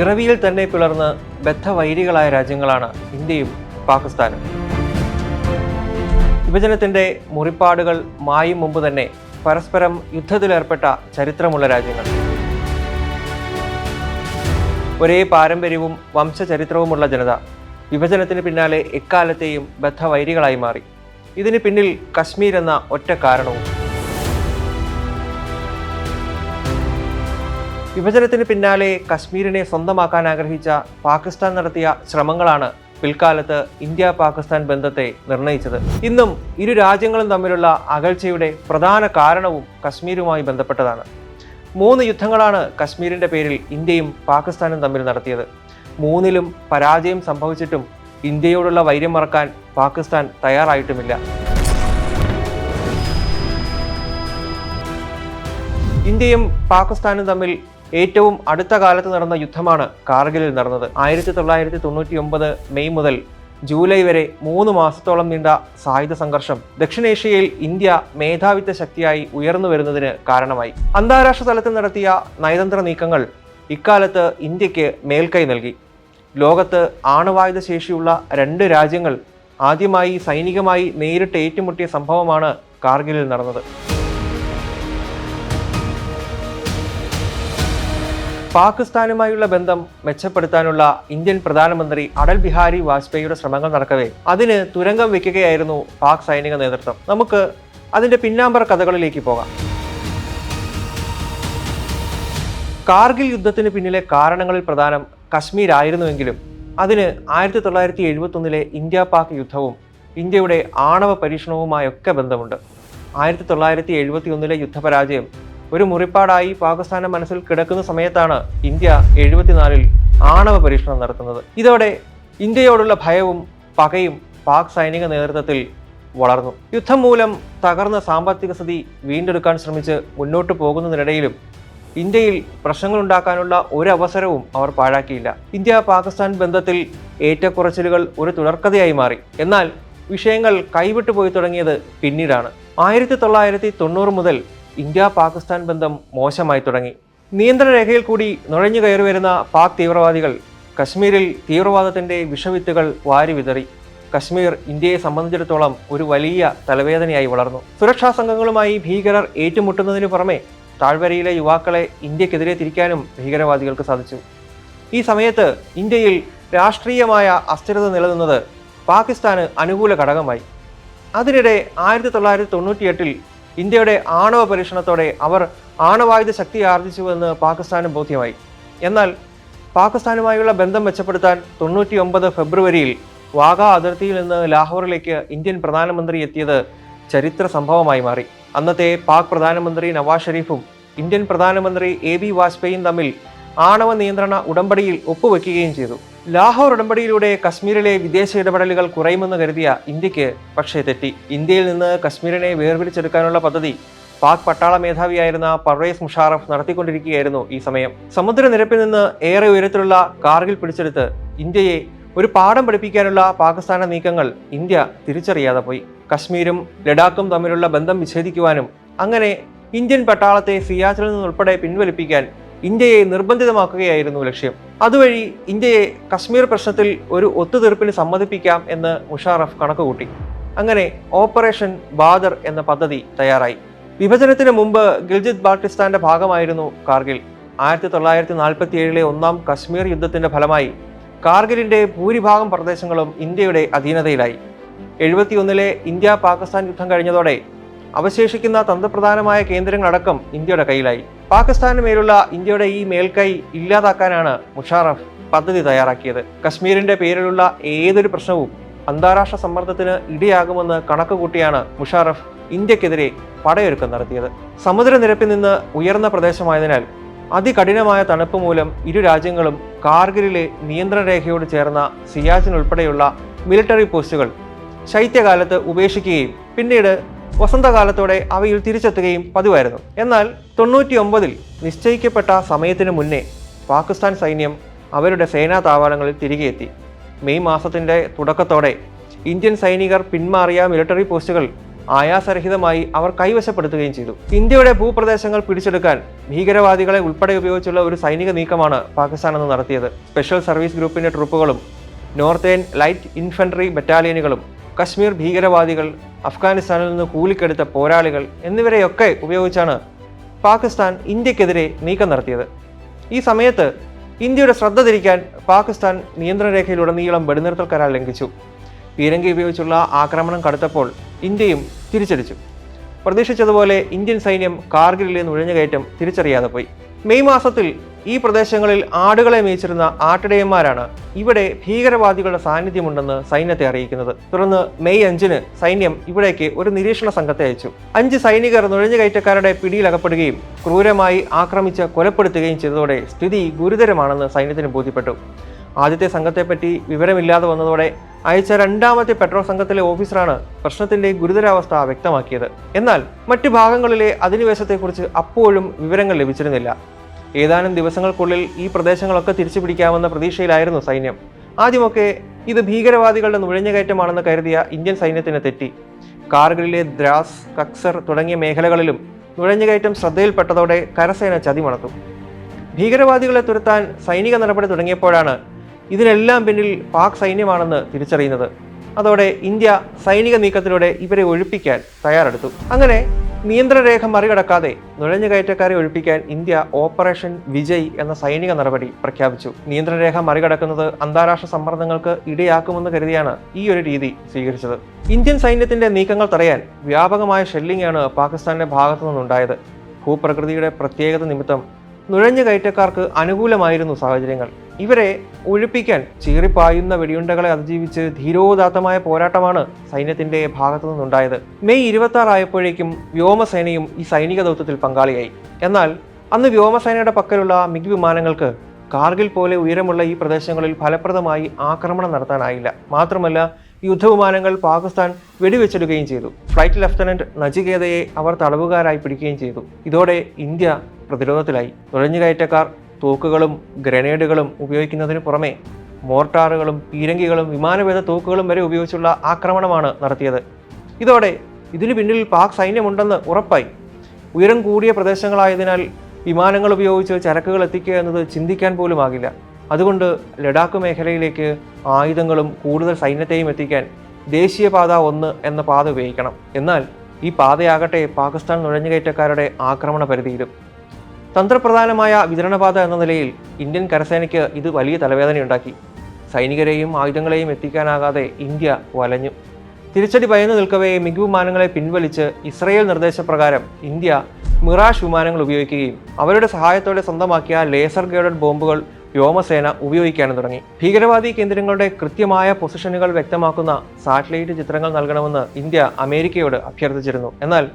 പിറവിയിൽ തന്നെ പിളർന്ന് ബദ്ധവൈരികളായ രാജ്യങ്ങളാണ് ഇന്ത്യയും പാകിസ്ഥാനും. വിഭജനത്തിന്റെ മുറിപ്പാടുകൾ മായും മുമ്പ് തന്നെ പരസ്പരം യുദ്ധത്തിലേർപ്പെട്ട ചരിത്രമുള്ള രാജ്യങ്ങൾ. ഒരേ പാരമ്പര്യവും വംശചരിത്രവുമുള്ള ജനത വിഭജനത്തിന് പിന്നാലെ എക്കാലത്തെയും ബദ്ധവൈരികളായി മാറി. ഇതിന് പിന്നിൽ കശ്മീർ എന്ന ഒറ്റ കാരണവും. വിഭജനത്തിന് പിന്നാലെ കശ്മീരിനെ സ്വന്തമാക്കാൻ ആഗ്രഹിച്ച പാകിസ്ഥാൻ നടത്തിയ ശ്രമങ്ങളാണ് പിൽക്കാലത്ത് ഇന്ത്യ പാകിസ്ഥാൻ ബന്ധത്തെ നിർണയിച്ചത്. ഇന്നും ഇരു രാജ്യങ്ങളും തമ്മിലുള്ള അകൽച്ചയുടെ പ്രധാന കാരണവും കശ്മീരുമായി ബന്ധപ്പെട്ടതാണ്. മൂന്ന് യുദ്ധങ്ങളാണ് കശ്മീരിന്റെ പേരിൽ ഇന്ത്യയും പാകിസ്ഥാനും തമ്മിൽ നടത്തിയത്. മൂന്നിലും പരാജയം സംഭവിച്ചിട്ടും ഇന്ത്യയോടുള്ള വൈര്യം മറക്കാൻ പാകിസ്ഥാൻ തയ്യാറായിട്ടുമില്ല. ഇന്ത്യയും പാകിസ്ഥാനും തമ്മിൽ ഏറ്റവും അടുത്ത കാലത്ത് നടന്ന യുദ്ധമാണ് കാർഗിലിൽ നടന്നത്. ആയിരത്തി തൊള്ളായിരത്തി തൊണ്ണൂറ്റി ഒമ്പത് മെയ് മുതൽ ജൂലൈ വരെ മൂന്ന് മാസത്തോളം നീണ്ട സായുധ സംഘർഷം ദക്ഷിണേഷ്യയിൽ ഇന്ത്യ മേധാവിത്വ ശക്തിയായി ഉയർന്നു വരുന്നതിന് കാരണമായി. അന്താരാഷ്ട്ര തലത്തിൽ നടത്തിയ നയതന്ത്ര നീക്കങ്ങൾ ഇക്കാലത്ത് ഇന്ത്യയ്ക്ക് മേൽക്കൈ നൽകി. ലോകത്ത് ആണവായുധ ശേഷിയുള്ള രണ്ട് രാജ്യങ്ങൾ ആദ്യമായി സൈനികമായി നേരിട്ട് ഏറ്റുമുട്ടിയ സംഭവമാണ് കാർഗിലിൽ നടന്നത്. പാകിസ്ഥാനുമായുള്ള ബന്ധം മെച്ചപ്പെടുത്താനുള്ള ഇന്ത്യൻ പ്രധാനമന്ത്രി അടൽ ബിഹാരി വാജ്പേയിയുടെ ശ്രമങ്ങൾ നടക്കവേ. അതിന് തുരങ്കം വയ്ക്കുകയായിരുന്നു പാക് സൈനിക നേതൃത്വം. നമുക്ക് അതിന്റെ പിന്നാമ്പർ കഥകളിലേക്ക് പോകാം. കാർഗിൽ യുദ്ധത്തിന് പിന്നിലെ കാരണങ്ങളിൽ പ്രധാനം കശ്മീർ ആയിരുന്നുവെങ്കിലും അതിന് ആയിരത്തി തൊള്ളായിരത്തി എഴുപത്തി ഒന്നിലെ ഇന്ത്യ പാക് യുദ്ധവും ഇന്ത്യയുടെ ആണവ പരീക്ഷണവുമായൊക്കെ ബന്ധമുണ്ട്. ആയിരത്തി തൊള്ളായിരത്തി എഴുപത്തി ഒന്നിലെ യുദ്ധപരാജയം ഒരു മുറിപ്പാടായി പാകിസ്ഥാന്റെ മനസ്സിൽ കിടക്കുന്ന സമയത്താണ് ഇന്ത്യ എഴുപത്തിനാലിൽ ആണവ പരീക്ഷണം നടത്തുന്നത്. ഇതോടെ ഇന്ത്യയോടുള്ള ഭയവും പകയും പാക് സൈനിക നേതൃത്വത്തിൽ വളർന്നു. യുദ്ധം മൂലം തകർന്ന സാമ്പത്തിക സ്ഥിതി വീണ്ടെടുക്കാൻ ശ്രമിച്ച് മുന്നോട്ട് പോകുന്നതിനിടയിലും ഇന്ത്യയിൽ പ്രശ്നങ്ങളുണ്ടാക്കാനുള്ള ഒരു അവസരവും അവർ പാഴാക്കിയില്ല. ഇന്ത്യ പാകിസ്ഥാൻ ബന്ധത്തിൽ ഏറ്റക്കുറച്ചിലുകൾ ഒരു തുടർക്കഥയായി മാറി. എന്നാൽ വിഷയങ്ങൾ കൈവിട്ടു പോയി തുടങ്ങിയത് പിന്നീടാണ്. ആയിരത്തി തൊള്ളായിരത്തി തൊണ്ണൂറ് മുതൽ ഇന്ത്യ പാകിസ്ഥാൻ ബന്ധം മോശമായി തുടങ്ങി. നിയന്ത്രണ രേഖയിൽ കൂടി നുഴഞ്ഞു കയറി വരുന്ന പാക് തീവ്രവാദികൾ കശ്മീരിൽ തീവ്രവാദത്തിന്റെ വിഷവിത്തുകൾ വാരി വിതറി. കശ്മീർ ഇന്ത്യയെ സംബന്ധിച്ചിടത്തോളം ഒരു വലിയ തലവേദനയായി വളർന്നു. സുരക്ഷാ സംഘങ്ങളുമായി ഭീകരർ ഏറ്റുമുട്ടുന്നതിനു പുറമെ താഴ്വരയിലെ യുവാക്കളെ ഇന്ത്യക്കെതിരെ തിരിക്കാനും ഭീകരവാദികൾക്ക് സാധിച്ചു. ഈ സമയത്ത് ഇന്ത്യയിൽ രാഷ്ട്രീയമായ അസ്ഥിരത നിലനിന്നത് പാകിസ്ഥാന് അനുകൂല ഘടകമായി. അതിനിടെ ആയിരത്തി തൊള്ളായിരത്തി തൊണ്ണൂറ്റിയെട്ടിൽ ഇന്ത്യയുടെ ആണവ പരീക്ഷണത്തോടെ അവർ ആണവായുധ ശക്തി ആർജിച്ചുവെന്ന് പാകിസ്ഥാന് ബോധ്യമായി. എന്നാൽ പാകിസ്ഥാനുമായുള്ള ബന്ധം മെച്ചപ്പെടുത്താൻ തൊണ്ണൂറ്റി ഒമ്പത് ഫെബ്രുവരിയിൽ വാഗ അതിർത്തിയിൽ നിന്ന് ലാഹോറിലേക്ക് ഇന്ത്യൻ പ്രധാനമന്ത്രി എത്തിയത് ചരിത്ര സംഭവമായി മാറി. അന്നത്തെ പാക് പ്രധാനമന്ത്രി നവാസ് ഷെരീഫും ഇന്ത്യൻ പ്രധാനമന്ത്രി എ ബി വാജ്പേയിയും തമ്മിൽ ആണവ നിയന്ത്രണ ഉടമ്പടിയിൽ ഒപ്പുവെക്കുകയും ചെയ്തു. ലാഹോർ ഉടമ്പടിയിലൂടെ കശ്മീരിലെ വിദേശ ഇടപെടലുകൾ കുറയുമെന്ന് കരുതിയ ഇന്ത്യയ്ക്ക് പക്ഷേ തെറ്റി. ഇന്ത്യയിൽ നിന്ന് കശ്മീരിനെ വേർപിരിച്ചെടുക്കാനുള്ള പദ്ധതി പാക് പട്ടാള മേധാവിയായിരുന്ന പർവേസ് മുഷാറഫ് നടത്തിക്കൊണ്ടിരിക്കുകയായിരുന്നു ഈ സമയം. സമുദ്രനിരപ്പിൽ നിന്ന് ഏറെ ഉയരത്തിലുള്ള കാർഗിൽ പിടിച്ചെടുത്ത് ഇന്ത്യയെ ഒരു പാഠം പഠിപ്പിക്കാനുള്ള പാകിസ്ഥാന നീക്കങ്ങൾ ഇന്ത്യ തിരിച്ചറിയാതെ പോയി. കശ്മീരും ലഡാക്കും തമ്മിലുള്ള ബന്ധം വിച്ഛേദിക്കുവാനും അങ്ങനെ ഇന്ത്യൻ പട്ടാളത്തെ സിയാച്ചിൽ നിന്നുൾപ്പെടെ പിൻവലിപ്പിക്കാൻ ഇന്ത്യയെ നിർബന്ധിതമാക്കുകയായിരുന്നു ലക്ഷ്യം. അതുവഴി ഇന്ത്യയെ കശ്മീർ പ്രശ്നത്തിൽ ഒരു ഒത്തുതീർപ്പിന് സമ്മതിപ്പിക്കാം എന്ന് മുഷാറഫ് കണക്കുകൂട്ടി. അങ്ങനെ ഓപ്പറേഷൻ ബാദർ എന്ന പദ്ധതി തയ്യാറായി. വിഭജനത്തിന് മുമ്പ് ഗിൽജിത് ബാൾട്ടിസ്ഥാന്റെ ഭാഗമായിരുന്നു കാർഗിൽ. ആയിരത്തി തൊള്ളായിരത്തി നാൽപ്പത്തി ഏഴിലെ ഒന്നാം കശ്മീർ യുദ്ധത്തിന്റെ ഫലമായി കാർഗിലിന്റെ ഭൂരിഭാഗം പ്രദേശങ്ങളും ഇന്ത്യയുടെ അധീനതയിലായി. എഴുപത്തിയൊന്നിലെ ഇന്ത്യ പാകിസ്ഥാൻ യുദ്ധം കഴിഞ്ഞതോടെ അവശേഷിക്കുന്ന തന്ത്രപ്രധാനമായ കേന്ദ്രങ്ങളടക്കം ഇന്ത്യയുടെ കയ്യിലായി. പാകിസ്ഥാന് മേലുള്ള ഇന്ത്യയുടെ ഈ മേൽക്കൈ ഇല്ലാതാക്കാനാണ് മുഷാറഫ് പദ്ധതി തയ്യാറാക്കിയത്. കശ്മീരിന്റെ പേരിലുള്ള ഏതൊരു പ്രശ്നവും അന്താരാഷ്ട്ര സമ്മർദ്ദത്തിന് ഇടയാകുമെന്ന് കണക്ക് കൂട്ടിയാണ് മുഷാറഫ് ഇന്ത്യക്കെതിരെ പടയൊരുക്കം നടത്തിയത്. സമുദ്രനിരപ്പിൽ നിന്ന് ഉയർന്ന പ്രദേശമായതിനാൽ അതികഠിനമായ തണുപ്പ് മൂലം ഇരു രാജ്യങ്ങളും കാർഗിലിലെ നിയന്ത്രണ രേഖയോട് ചേർന്ന സിയാച്ചിൻ മിലിറ്ററി പോസ്റ്റുകൾ ശൈത്യകാലത്ത് ഉപേക്ഷിക്കുകയും പിന്നീട് വസന്തകാലത്തോടെ അവയിൽ തിരിച്ചെത്തുകയും പതിവായിരുന്നു. എന്നാൽ തൊണ്ണൂറ്റി ഒമ്പതിൽ നിശ്ചയിക്കപ്പെട്ട സമയത്തിന് മുന്നേ പാകിസ്ഥാൻ സൈന്യം അവരുടെ സേനാ താവളങ്ങളിൽ തിരികെ എത്തി. മെയ് മാസത്തിന്റെ തുടക്കത്തോടെ ഇന്ത്യൻ സൈനികർ പിന്മാറിയ മിലിറ്ററി പോസ്റ്റുകൾ ആയാസരഹിതമായി അവർ കൈവശപ്പെടുത്തുകയും ചെയ്തു. ഇന്ത്യയുടെ ഭൂപ്രദേശങ്ങൾ പിടിച്ചെടുക്കാൻ ഭീകരവാദികളെ ഉൾപ്പെടെ ഉപയോഗിച്ചുള്ള ഒരു സൈനിക നീക്കമാണ് പാകിസ്ഥാൻ അന്ന് നടത്തിയത്. സ്പെഷ്യൽ സർവീസ് ഗ്രൂപ്പിന്റെ ട്രൂപ്പുകളും നോർത്തേൺ ലൈറ്റ് ഇൻഫൻട്രി ബറ്റാലിയനുകളും കശ്മീർ ഭീകരവാദികൾ അഫ്ഗാനിസ്ഥാനിൽ നിന്ന് കൂലിക്കെടുത്ത പോരാളികൾ എന്നിവരെയൊക്കെ ഉപയോഗിച്ചാണ് പാകിസ്ഥാൻ ഇന്ത്യക്കെതിരെ നീക്കം നടത്തിയത്. ഈ സമയത്ത് ഇന്ത്യയുടെ ശ്രദ്ധ തിരിക്കാൻ പാകിസ്ഥാൻ നിയന്ത്രണ രേഖയിലുടനീളം വെടിനിർത്തൽ കരാർ ലംഘിച്ചു. പീരങ്കി ഉപയോഗിച്ചുള്ള ആക്രമണം കടുത്തപ്പോൾ ഇന്ത്യയും തിരിച്ചടിച്ചു. പ്രതീക്ഷിച്ചതുപോലെ ഇന്ത്യൻ സൈന്യം കാർഗിലിലെ നുഴഞ്ഞുകയറ്റം തിരിച്ചറിയാതെ പോയി. മെയ് മാസത്തിൽ ഈ പ്രദേശങ്ങളിൽ ആടുകളെ മേയിച്ചിരുന്ന ആട്ടിടയന്മാരാണ് ഇവിടെ ഭീകരവാദികളുടെ സാന്നിധ്യമുണ്ടെന്ന് സൈന്യത്തെ അറിയിക്കുന്നത്. തുടർന്ന് മെയ് അഞ്ചിന് സൈന്യം ഇവിടേക്ക് ഒരു നിരീക്ഷണ സംഘത്തെ അയച്ചു. അഞ്ച് സൈനികർ നുഴഞ്ഞുകയറ്റക്കാരുടെ പിടിയിലകപ്പെടുകയും ക്രൂരമായി ആക്രമിച്ച് കൊലപ്പെടുത്തുകയും ചെയ്തതോടെ സ്ഥിതി ഗുരുതരമാണെന്ന് സൈന്യത്തിന് ബോധ്യപ്പെട്ടു. ആദ്യത്തെ സംഘത്തെപ്പറ്റി വിവരമില്ലാതെ വന്നതോടെ അയച്ച രണ്ടാമത്തെ പെട്രോൾ സംഘത്തിലെ ഓഫീസറാണ് പ്രശ്നത്തിന്റെ ഗുരുതരാവസ്ഥ വ്യക്തമാക്കിയത്. എന്നാൽ മറ്റു ഭാഗങ്ങളിലെ അധിനിവേശത്തെക്കുറിച്ച് അപ്പോഴും വിവരങ്ങൾ ലഭിച്ചിരുന്നില്ല. ഏതാനും ദിവസങ്ങൾക്കുള്ളിൽ ഈ പ്രദേശങ്ങളൊക്കെ തിരിച്ചു പിടിക്കാമെന്ന പ്രതീക്ഷയിലായിരുന്നു സൈന്യം. ആദ്യമൊക്കെ ഇത് ഭീകരവാദികളുടെ നുഴഞ്ഞുകയറ്റമാണെന്ന് കരുതിയ ഇന്ത്യൻ സൈന്യത്തിന് തെറ്റി. കാർഗിലിലെ ദ്രാസ് കക്സർ തുടങ്ങിയ മേഖലകളിലും നുഴഞ്ഞുകയറ്റം ശ്രദ്ധയിൽപ്പെട്ടതോടെ കരസേന ചതിമണത്തു. ഭീകരവാദികളെ തുരത്താൻ സൈനിക നടപടി തുടങ്ങിയപ്പോഴാണ് ഇതിനെല്ലാം പിന്നിൽ പാക് സൈന്യമാണെന്ന് തിരിച്ചറിയുന്നത്. അതോടെ ഇന്ത്യ സൈനിക നീക്കത്തിലൂടെ ഇവരെ ഒഴിപ്പിക്കാൻ തയ്യാറെടുത്തു. അങ്ങനെ നിയന്ത്രണരേഖ മറികടക്കാതെ നുഴഞ്ഞുകയറ്റക്കാരെ ഒഴിപ്പിക്കാൻ ഇന്ത്യ ഓപ്പറേഷൻ വിജയ് എന്ന സൈനിക നടപടി പ്രഖ്യാപിച്ചു. നിയന്ത്രണരേഖ മറികടക്കുന്നത് അന്താരാഷ്ട്ര സമ്മർദ്ദങ്ങൾക്ക് ഇടയാക്കുമെന്ന് കരുതിയാണ് ഈ ഒരു രീതി സ്വീകരിച്ചത്. ഇന്ത്യൻ സൈന്യത്തിന്റെ നീക്കങ്ങൾ തടയാൻ വ്യാപകമായ ഷെല്ലിംഗ് ആണ് പാകിസ്ഥാന്റെ ഭാഗത്തു നിന്നുണ്ടായത് ഭൂപ്രകൃതിയുടെ പ്രത്യേകത നിമിത്തം നുഴഞ്ഞുകയറ്റക്കാർക്ക് അനുകൂലമായിരുന്നു സാഹചര്യങ്ങൾ. ഇവരെ ഒഴിപ്പിക്കാൻ ചീറിപ്പായുന്ന വെടിയുണ്ടകളെ അതിജീവിച്ച് ധീരോദാത്തമായ പോരാട്ടമാണ് സൈന്യത്തിന്റെ ഭാഗത്തു നിന്നുണ്ടായത്. മെയ് ഇരുപത്തി ആയപ്പോഴേക്കും വ്യോമസേനയും ഈ സൈനിക ദൗത്യത്തിൽ പങ്കാളിയായി. എന്നാൽ അന്ന് വ്യോമസേനയുടെ പക്കലുള്ള മിഗ് വിമാനങ്ങൾക്ക് കാർഗിൽ പോലെ ഉയരമുള്ള ഈ പ്രദേശങ്ങളിൽ ഫലപ്രദമായി ആക്രമണം നടത്താനായില്ല. മാത്രമല്ല യുദ്ധവിമാനങ്ങൾ പാകിസ്ഥാൻ വെടിവെച്ചിടുകയും ചെയ്തു. ഫ്ലൈറ്റ് ലഫ്റ്റനന്റ് നജികേതയെ അവർ തടവുകാരായി പിടിക്കുകയും ചെയ്തു. ഇതോടെ ഇന്ത്യ പ്രതിരോധത്തിലായി. നുഴഞ്ഞുകയറ്റക്കാർ തോക്കുകളും ഗ്രനേഡുകളും ഉപയോഗിക്കുന്നതിന് പുറമെ മോർട്ടാറുകളും പീരങ്കികളും വിമാനവേദ തോക്കുകളും വരെ ഉപയോഗിച്ചുള്ള ആക്രമണമാണ് നടത്തിയത്. ഇതോടെ ഇതിനു പിന്നിൽ പാക് സൈന്യമുണ്ടെന്ന് ഉറപ്പായി. ഉയരം കൂടിയ പ്രദേശങ്ങളായതിനാൽ വിമാനങ്ങൾ ഉപയോഗിച്ച് ചരക്കുകൾ എത്തിക്കുക എന്നത് ചിന്തിക്കാൻ പോലും ആകില്ല. അതുകൊണ്ട് ലഡാക്ക് മേഖലയിലേക്ക് ആയുധങ്ങളും കൂടുതൽ സൈന്യത്തെയും എത്തിക്കാൻ ദേശീയപാത ഒന്ന് എന്ന പാത ഉപയോഗിക്കണം. എന്നാൽ ഈ പാതയാകട്ടെ പാകിസ്ഥാൻ നുഴഞ്ഞുകയറ്റക്കാരുടെ ആക്രമണ പരിധിയിലും. തന്ത്രപ്രധാനമായ വിതരണപാത എന്ന നിലയിൽ ഇന്ത്യൻ കരസേനയ്ക്ക് ഇത് വലിയ തലവേദനയുണ്ടാക്കി. സൈനികരെയും ആയുധങ്ങളെയും എത്തിക്കാനാകാതെ ഇന്ത്യ വലഞ്ഞു. തിരിച്ചടി ഭയന്നു നിൽക്കവേ മിഗ് വിമാനങ്ങളെ പിൻവലിച്ച് ഇസ്രയേൽ നിർദ്ദേശപ്രകാരം ഇന്ത്യ മിറാഷ് വിമാനങ്ങൾ ഉപയോഗിക്കുകയും അവരുടെ സഹായത്തോടെ സ്വന്തമാക്കിയ ലേസർ ഗൈഡഡ് ബോംബുകൾ വ്യോമസേന ഉപയോഗിക്കാനും തുടങ്ങി. ഭീകരവാദി കേന്ദ്രങ്ങളുടെ കൃത്യമായ പൊസിഷനുകൾ വ്യക്തമാക്കുന്ന സാറ്റലൈറ്റ് ചിത്രങ്ങൾ നൽകണമെന്ന് ഇന്ത്യ അമേരിക്കയോട് അഭ്യർത്ഥിച്ചിരുന്നു. എന്നാൽ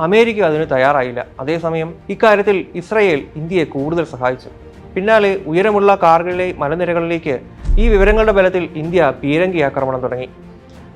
അമേരിക്ക അതിന് തയ്യാറായില്ല. അതേസമയം ഇക്കാര്യത്തിൽ ഇസ്രയേൽ ഇന്ത്യയെ കൂടുതൽ സഹായിച്ചു. പിന്നാലെ ഉയരമുള്ള കാർഗിലെ മലനിരകളിലേക്ക് ഈ വിവരങ്ങളുടെ ബലത്തിൽ ഇന്ത്യ പീരങ്കി ആക്രമണം തുടങ്ങി.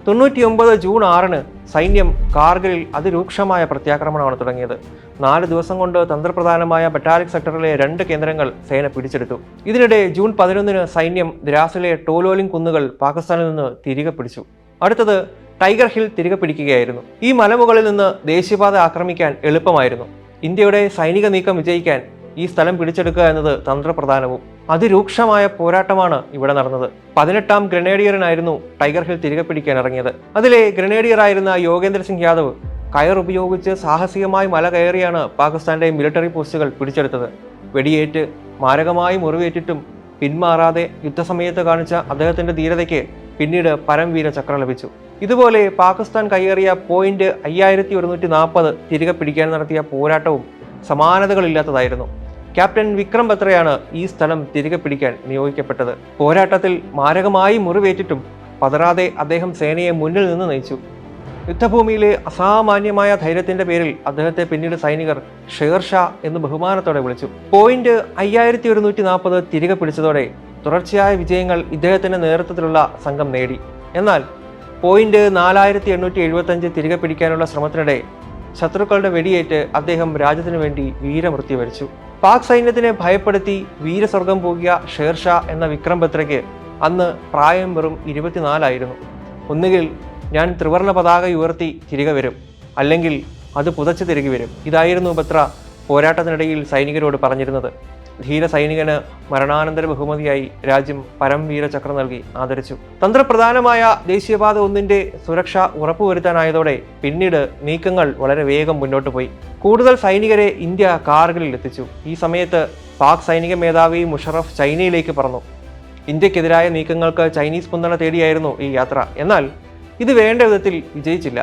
തൊണ്ണൂറ്റിയൊമ്പത് ജൂൺ ആറിന് സൈന്യം കാർഗിലിൽ അതിരൂക്ഷമായ പ്രത്യാക്രമണമാണ് തുടങ്ങിയത്. നാല് ദിവസം കൊണ്ട് തന്ത്രപ്രധാനമായ ബറ്റാലിക് സെക്ടറിലെ രണ്ട് കേന്ദ്രങ്ങൾ സേന പിടിച്ചെടുത്തു. ഇതിനിടെ ജൂൺ പതിനൊന്നിന് സൈന്യം ദ്രാസിലെ ടോലോലിംഗ് കുന്നുകൾ പാകിസ്ഥാനിൽ നിന്ന് തിരികെ പിടിച്ചു. അടുത്തത് ടൈഗർ ഹിൽ തിരികെ പിടിക്കുകയായിരുന്നു. ഈ മലമുകളിൽ നിന്ന് ദേശീയപാത ആക്രമിക്കാൻ എളുപ്പമായിരുന്നു. ഇന്ത്യയുടെ സൈനിക നീക്കം വിജയിക്കാൻ ഈ സ്ഥലം പിടിച്ചെടുക്കുക എന്നത് തന്ത്രപ്രധാനവും. അതിരൂക്ഷമായ പോരാട്ടമാണ് ഇവിടെ നടന്നത്. പതിനെട്ടാം ഗ്രനേഡിയറിനായിരുന്നു ടൈഗർ ഹിൽ തിരികെ പിടിക്കാൻ ഇറങ്ങിയത്. അതിലെ ഗ്രനേഡിയറായിരുന്ന യോഗേന്ദ്ര സിംഗ് യാദവ് കയർ ഉപയോഗിച്ച് സാഹസികമായി മല കയറിയാണ് പാകിസ്ഥാന്റെ മിലിറ്ററി പോസ്റ്റുകൾ പിടിച്ചെടുത്തത്. വെടിയേറ്റ് മാരകമായി മുറിവേറ്റിട്ടും പിന്മാറാതെ യുദ്ധസമയത്ത് കാണിച്ച അദ്ദേഹത്തിന്റെ ധീരതയ്ക്ക് പിന്നീട് പരംവീര ചക്ര ലഭിച്ചു. ഇതുപോലെ പാകിസ്ഥാൻ കയ്യേറിയ പോയിന്റ് അയ്യായിരത്തി ഒരുന്നൂറ്റി നാൽപ്പത് തിരികെ പിടിക്കാൻ നടത്തിയ പോരാട്ടവും സമാനതകളില്ലാത്തതായിരുന്നു. ക്യാപ്റ്റൻ വിക്രം ബത്രയാണ് ഈ സ്ഥലം തിരികെ പിടിക്കാൻ നിയോഗിക്കപ്പെട്ടത്. പോരാട്ടത്തിൽ മാരകമായി മുറിവേറ്റിട്ടും പതറാതെ അദ്ദേഹം സേനയെ മുന്നിൽ നിന്ന് നയിച്ചു. യുദ്ധഭൂമിയിലെ അസാമാന്യമായ ധൈര്യത്തിന്റെ പേരിൽ അദ്ദേഹത്തെ പിന്നീട് സൈനികർ ഷേർഷാ എന്ന് ബഹുമാനത്തോടെ വിളിച്ചു. പോയിന്റ് അയ്യായിരത്തി ഒരുന്നൂറ്റി നാൽപ്പത് തിരികെ പിടിച്ചതോടെ തുടർച്ചയായ വിജയങ്ങൾ ഇദ്ദേഹത്തിന്റെ നേതൃത്വത്തിലുള്ള സംഘം നേടി. എന്നാൽ പോയിന്റ് നാലായിരത്തി എണ്ണൂറ്റി എഴുപത്തഞ്ച് തിരികെ പിടിക്കാനുള്ള ശ്രമത്തിനിടെ ശത്രുക്കളുടെ വെടിയേറ്റ് അദ്ദേഹം രാജ്യത്തിനു വേണ്ടി വീരമൃത്യു വരിച്ചു. പാക് സൈന്യത്തിനെ ഭയപ്പെടുത്തി വീരസ്വർഗം പോകിയ ഷേർഷാ എന്ന വിക്രം ബത്രയ്ക്ക് അന്ന് പ്രായം വെറും ഇരുപത്തിനാലായിരുന്നു. ഒന്നുകിൽ ഞാൻ ത്രിവർണ പതാക ഉയർത്തി തിരികെ വരും അല്ലെങ്കിൽ അത് പുതച്ച് തിരികെ വരും. ഇതായിരുന്നു ബത്ര പോരാട്ടത്തിനിടയിൽ സൈനികരോട് പറഞ്ഞിരുന്നത്. ധീര സൈനികന് മരണാനന്തര ബഹുമതിയായി രാജ്യം പരംവീര ചക്ര നൽകി ആദരിച്ചു. തന്ത്രപ്രധാനമായ ദേശീയപാത ഒന്നിന്റെ സുരക്ഷ ഉറപ്പുവരുത്താനായതോടെ പിന്നീട് നീക്കങ്ങൾ വളരെ വേഗം മുന്നോട്ട് പോയി. കൂടുതൽ സൈനികരെ ഇന്ത്യ കാർഗിലിൽ എത്തിച്ചു. ഈ സമയത്ത് പാക് സൈനിക മേധാവി മുഷറഫ് ചൈനയിലേക്ക് പറന്നു. ഇന്ത്യക്കെതിരായ നീക്കങ്ങൾക്ക് ചൈനീസ് പിന്തുണ തേടിയായിരുന്നു ഈ യാത്ര. എന്നാൽ ഇത് വേണ്ട വിധത്തിൽ വിജയിച്ചില്ല.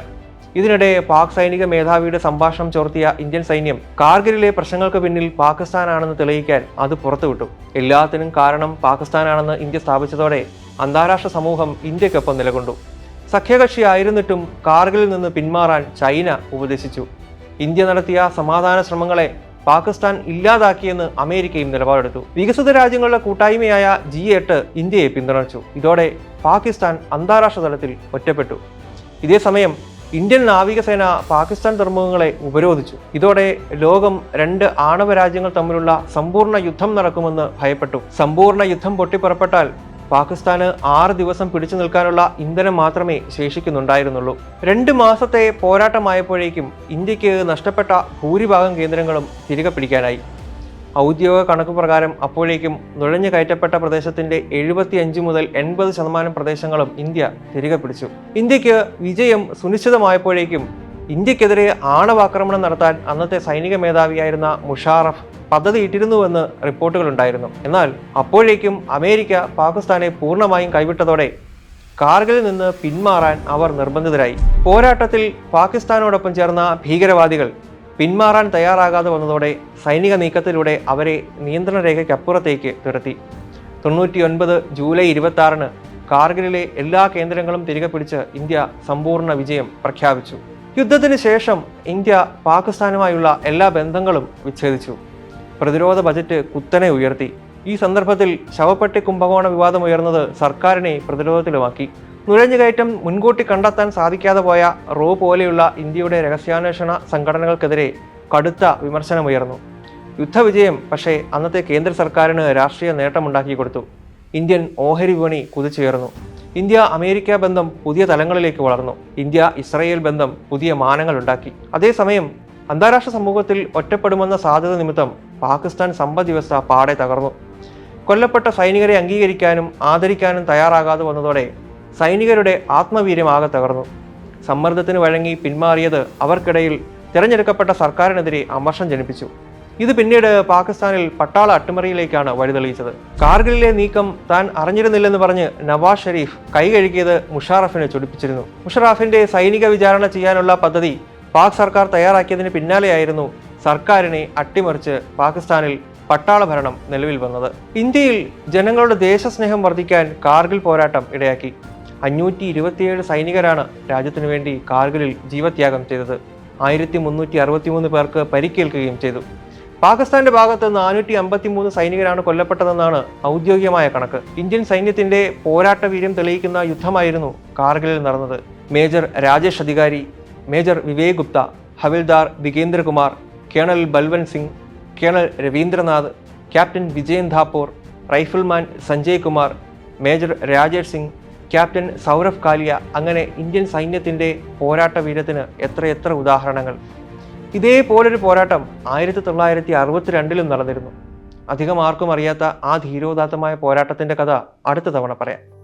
ഇതിനിടെ പാക് സൈനിക മേധാവിയുടെ സംഭാഷണം ചോർത്തിയ ഇന്ത്യൻ സൈന്യം കാർഗിലിലെ പ്രശ്നങ്ങൾക്ക് പിന്നിൽ പാകിസ്ഥാനാണെന്ന് തെളിയിക്കാൻ അത് പുറത്തുവിട്ടു. എല്ലാത്തിനും കാരണം പാകിസ്ഥാനാണെന്ന് ഇന്ത്യ സ്ഥാപിച്ചതോടെ അന്താരാഷ്ട്ര സമൂഹം ഇന്ത്യക്കൊപ്പം നിലകൊണ്ടു. സഖ്യകക്ഷി ആയിരുന്നിട്ടും കാർഗിലിൽ നിന്ന് പിന്മാറാൻ ചൈന ഉപദേശിച്ചു. ഇന്ത്യ നടത്തിയ സമാധാന ശ്രമങ്ങളെ പാകിസ്ഥാൻ ഇല്ലാതാക്കിയെന്ന് അമേരിക്കയും നിലപാടെടുത്തു. വികസിത രാജ്യങ്ങളുടെ കൂട്ടായ്മയായ ജി എട്ട് ഇന്ത്യയെ പിന്തുണച്ചു. ഇതോടെ പാകിസ്ഥാൻ അന്താരാഷ്ട്ര തലത്തിൽ ഒറ്റപ്പെട്ടു. ഇതേസമയം ഇന്ത്യൻ നാവികസേന പാകിസ്ഥാൻ തുറമുഖങ്ങളെ ഉപരോധിച്ചു. ഇതോടെ ലോകം രണ്ട് ആണവ രാജ്യങ്ങൾ തമ്മിലുള്ള സമ്പൂർണ യുദ്ധം നടക്കുമെന്ന് ഭയപ്പെട്ടു. സമ്പൂർണ യുദ്ധം പൊട്ടിപ്പുറപ്പെട്ടാൽ പാകിസ്ഥാന് ആറ് ദിവസം പിടിച്ചു നിൽക്കാനുള്ള ഇന്ധനം മാത്രമേ ശേഷിക്കുന്നുണ്ടായിരുന്നുള്ളൂ. രണ്ട് മാസത്തെ പോരാട്ടമായപ്പോഴേക്കും ഇന്ത്യയ്ക്ക് നഷ്ടപ്പെട്ട ഭൂരിഭാഗം കേന്ദ്രങ്ങളും തിരികെ പിടിക്കാനായി. ഔദ്യോഗിക കണക്ക് പ്രകാരം അപ്പോഴേക്കും നുഴഞ്ഞു കയറ്റപ്പെട്ട പ്രദേശത്തിന്റെ എഴുപത്തിയഞ്ച് മുതൽ എൺപത് ശതമാനം പ്രദേശങ്ങളും ഇന്ത്യ തിരികെ പിടിച്ചു. ഇന്ത്യയ്ക്ക് വിജയം സുനിശ്ചിതമായപ്പോഴേക്കും ഇന്ത്യക്കെതിരെ ആണവാക്രമണം നടത്താൻ അന്നത്തെ സൈനിക മേധാവിയായിരുന്ന മുഷാറഫ് പദ്ധതിയിട്ടിരുന്നുവെന്ന് റിപ്പോർട്ടുകളുണ്ടായിരുന്നു. എന്നാൽ അപ്പോഴേക്കും അമേരിക്ക പാകിസ്ഥാനെ പൂർണമായും കൈവിട്ടതോടെ കാർഗിലിൽ നിന്ന് പിന്മാറാൻ അവർ നിർബന്ധിതരായി. പോരാട്ടത്തിൽ പാകിസ്ഥാനോടൊപ്പം ചേർന്ന ഭീകരവാദികൾ പിന്മാറാൻ തയ്യാറാകാതെ വന്നതോടെ സൈനിക നീക്കത്തിലൂടെ അവരെ നിയന്ത്രണ രേഖയ്ക്കപ്പുറത്തേക്ക് തുരത്തി. തൊണ്ണൂറ്റിയൊൻപത് ജൂലൈ ഇരുപത്തി കാർഗിലിലെ എല്ലാ കേന്ദ്രങ്ങളും തിരികെ പിടിച്ച് ഇന്ത്യ സമ്പൂർണ വിജയം പ്രഖ്യാപിച്ചു. യുദ്ധത്തിന് ശേഷം ഇന്ത്യ പാകിസ്ഥാനുമായുള്ള എല്ലാ ബന്ധങ്ങളും വിച്ഛേദിച്ചു. പ്രതിരോധ ബജറ്റ് കുത്തനെ ഉയർത്തി. ഈ സന്ദർഭത്തിൽ ശവപ്പെട്ടി കുംഭകോണ വിവാദം ഉയർന്നത് സർക്കാരിനെ പ്രതിരോധത്തിലുമാക്കി. നുഴഞ്ഞുകയറ്റം മുൻകൂട്ടി കണ്ടെത്താൻ സാധിക്കാതെ പോയ റോ പോലെയുള്ള ഇന്ത്യയുടെ രഹസ്യാന്വേഷണ സംഘടനകൾക്കെതിരെ കടുത്ത വിമർശനമുയർന്നു. യുദ്ധവിജയം പക്ഷേ അന്നത്തെ കേന്ദ്ര സർക്കാരിന് രാഷ്ട്രീയ നേട്ടമുണ്ടാക്കി കൊടുത്തു. ഇന്ത്യൻ ഓഹരി വിപണി കുതിച്ചുയർന്നു. ഇന്ത്യ അമേരിക്ക ബന്ധം പുതിയ തലങ്ങളിലേക്ക് വളർന്നു. ഇന്ത്യ ഇസ്രയേൽ ബന്ധം പുതിയ മാനങ്ങളുണ്ടാക്കി അതേസമയം അന്താരാഷ്ട്ര സമൂഹത്തിൽ ഒറ്റപ്പെടുമെന്ന സാധ്യത നിമിത്തം പാകിസ്ഥാൻ സമ്പദ് വ്യവസ്ഥ പാടെ തകർന്നു. കൊല്ലപ്പെട്ട സൈനികരെ അംഗീകരിക്കാനും ആദരിക്കാനും തയ്യാറാകാതെ വന്നതോടെ സൈനികരുടെ ആത്മവീര്യം തകർന്നു. സമ്മർദ്ദത്തിന് വഴങ്ങി പിന്മാറിയത് അവർക്കിടയിൽ തിരഞ്ഞെടുക്കപ്പെട്ട സർക്കാരിനെതിരെ അമർഷം ജനിപ്പിച്ചു. ഇത് പിന്നീട് പാകിസ്ഥാനിൽ പട്ടാള അട്ടിമറിയിലേക്കാണ് വഴിതെളിയിച്ചത്. കാർഗിലിലെ നീക്കം താൻ അറിഞ്ഞിരുന്നില്ലെന്ന് പറഞ്ഞ് നവാസ് ഷെരീഫ് കൈകഴുകിയത് മുഷാറഫിനെ ചൊടിപ്പിച്ചിരുന്നു. മുഷറാഫിന്റെ സൈനിക വിചാരണ ചെയ്യാനുള്ള പദ്ധതി പാക് സർക്കാർ തയ്യാറാക്കിയതിന് പിന്നാലെയായിരുന്നു സർക്കാരിനെ അട്ടിമറിച്ച് പാകിസ്ഥാനിൽ പട്ടാള ഭരണം നിലവിൽ വന്നത്. ഇന്ത്യയിൽ ജനങ്ങളുടെ ദേശസ്നേഹം വർദ്ധിക്കാൻ കാർഗിൽ പോരാട്ടം ഇടയാക്കി. അഞ്ഞൂറ്റി ഇരുപത്തിയേഴ് സൈനികരാണ് രാജ്യത്തിനു വേണ്ടി കാർഗിലിൽ ജീവത്യാഗം ചെയ്തത്. ആയിരത്തി മുന്നൂറ്റി അറുപത്തിമൂന്ന് പേർക്ക് പരിക്കേൽക്കുകയും ചെയ്തു. പാകിസ്ഥാന്റെ ഭാഗത്ത് നാനൂറ്റി അമ്പത്തി മൂന്ന് സൈനികരാണ് കൊല്ലപ്പെട്ടതെന്നാണ് ഔദ്യോഗികമായ കണക്ക്. ഇന്ത്യൻ സൈന്യത്തിന്റെ പോരാട്ട വീര്യം തെളിയിക്കുന്ന യുദ്ധമായിരുന്നു കാർഗിലിൽ നടന്നത്. Major Rajesh Adhikari major Vivek Gupta havildar Vikendrakumar colonel Balwan Singh colonel Ravindranath captain Vijayan Dhapur rifleman Sanjay Kumar major Rajesh Singh captain Saurabh Kalia അങ്ങനെ ഇന്ത്യൻ സൈന്യത്തിന്റെ പോരാട്ട വീരത്തിന് എത്രയെത്ര ഉദാഹരണങ്ങൾ. ഇതേപോലൊരു പോരാട്ടം ആയിരത്തി തൊള്ളായിരത്തി അറുപത്തിരണ്ടിലും നടന്നിരുന്നു. അധികം ആർക്കും അറിയാത്ത ആ ധീരോദാത്തമായ പോരാട്ടത്തിന്റെ കഥ അടുത്ത തവണ പറയാം.